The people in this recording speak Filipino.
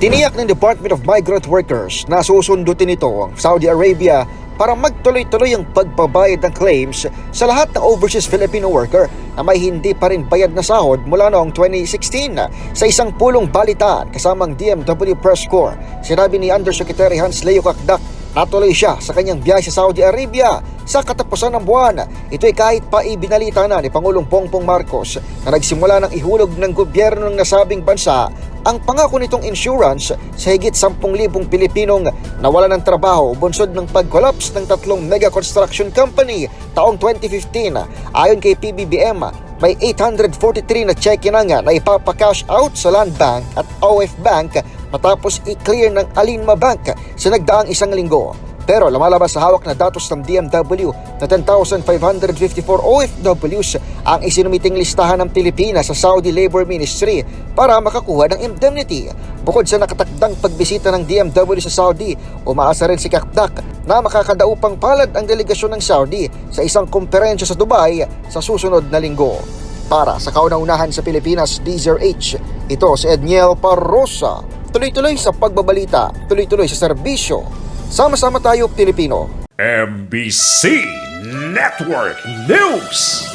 Tiniyak ng Department of Migrant Workers na susundutin nito ang Saudi Arabia para magtuloy-tuloy ang pagbabayad ng claims sa lahat ng overseas Filipino worker na may hindi pa rin bayad na sahod mula noong 2016. Sa isang pulong balitaan kasamang DMW Press Corps, sinabi ni Undersecretary Hans Leo Kakdak Natuloy siya sa kanyang biyahe sa Saudi Arabia sa katapusan ng buwan. Ito ay kahit pa ibinalita na ni Pangulong Bongbong Marcos na nagsimula ng ihulog ng gobyerno ng nasabing bansa ang pangako nitong insurance sa higit 10,000 Pilipinong nawala ng trabaho bunsod ng pag-collapse ng tatlong mega construction company taong 2015. Ayon kay PBBM, may 843 na cheque na nga na ipapakash out sa Land Bank at OF Bank matapos i-clear ng Alinma Bank sa nagdaang isang linggo. Pero lumalabas sa hawak na datos ng DMW na 10,554 OFWs ang isinumiting listahan ng Pilipinas sa Saudi Labor Ministry para makakuha ng indemnity. Bukod sa nakatakdang pagbisita ng DMW sa Saudi, umaasa rin si Kakdak na makakadaupang palad ang delegasyon ng Saudi sa isang komperensya sa Dubai sa susunod na linggo. Para sa kauna-unahan sa Pilipinas, DZRH, ito si Edniel Parrosa. Tuloy-tuloy sa pagbabalita, tuloy-tuloy sa serbisyo. Sama-sama tayo, Pilipino. MBC Network News.